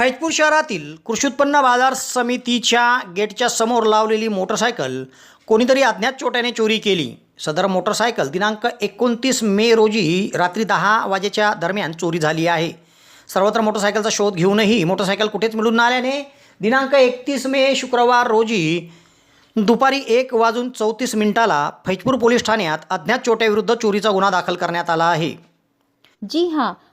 फैजपूर शहरातील कृषी उत्पन्न बाजार समितीच्या गेटच्या समोर लावलेली मोटरसायकल कोणीतरी अज्ञात चोट्याने चोरी केली. सदर मोटरसायकल दिनांक एकोणतीस मे रोजी रात्री दहा वाजेच्या दरम्यान चोरी झाली आहे. सर्वत्र मोटरसायकलचा शोध घेऊनही मोटरसायकल कुठेच मिळून न आल्याने दिनांक एकतीस मे शुक्रवार रोजी दुपारी एक वाजून चौतीस मिनिटाला फैजपूर पोलीस ठाण्यात अज्ञात चोट्याविरुद्ध चोरीचा गुन्हा दाखल करण्यात आला आहे. जी हां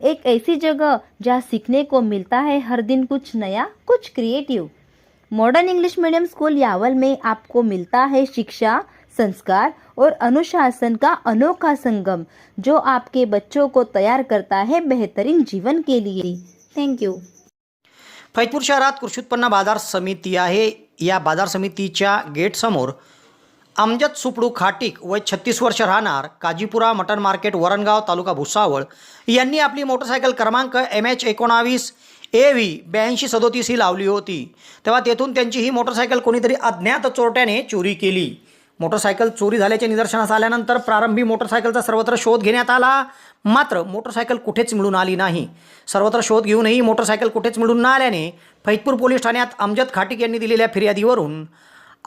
एक ऐसी जगह जहाँ सीखने को मिलता है हर दिन कुछ नया, कुछ creative modern English medium school Yawal में आपको मिलता है शिक्षा, संस्कार और अनुशासन का अनोखा संगम, जो आपके बच्चों को तैयार करता है बेहतरीन जीवन के लिए. थैंक यू फैजपूर शहरात कृषी उत्पन्न बाज़ार समिती आहे. या बाज़ार समितीच्या गेटसमोर अमजद सुपडू खाटीक वय छत्तीस वर्ष राहणार काजीपुरा मटन मार्केट वरणगाव तालुका भुसावळ. यांनी आपली मोटरसायकल क्रमांक एम एच एकोणावीस ए व्ही ब्याऐंशी सदोतीस ही लावली होती. तेव्हा तेथून त्यांची ही मोटरसायकल कोणीतरी अज्ञात चोरट्याने चोरी केली. मोटरसायकल चोरी झाल्याचे निदर्शनास आल्यानंतर प्रारंभी मोटरसायकलचा सर्वत्र शोध घेण्यात आला. मात्र मोटरसायकल कुठेच मिळून आली नाही. सर्वत्र शोध घेऊनही मोटरसायकल कुठेच मिळून न आल्याने फैजपूर पोलीस ठाण्यात अमजद खाटिक यांनी दिलेल्या फिर्यादीवरून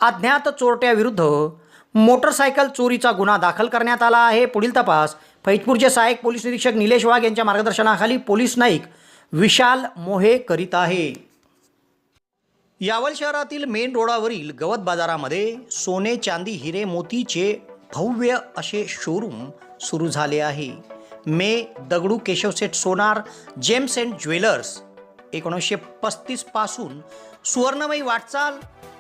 अज्ञात चोरट्याविरुद्ध मोटरसायकल चोरीचा गुन्हा दाखल करण्यात आला आहे. पुढील तपास. फैजपूरचे सहाय्यक पोलीस निरीक्षक निलेश वाघ यांच्या मार्गदर्शनाखाली पोलीस नाईक विशाल मोहे करीत आहे. यावल शहरातील मेन रोडावरील गवत बाजारामध्ये सोने चांदी हिरे मोतीचे भव्य असे शोरूम सुरू झाले आहे. मे Dagdu Keshavseth Sonar gems and jewellers एकोणीसशे पस्तीसपासून सुवर्णमयी वाटचाल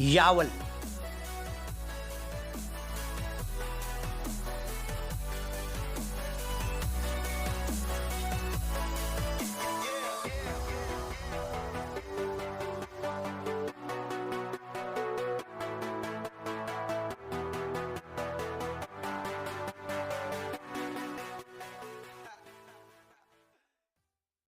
Yawal.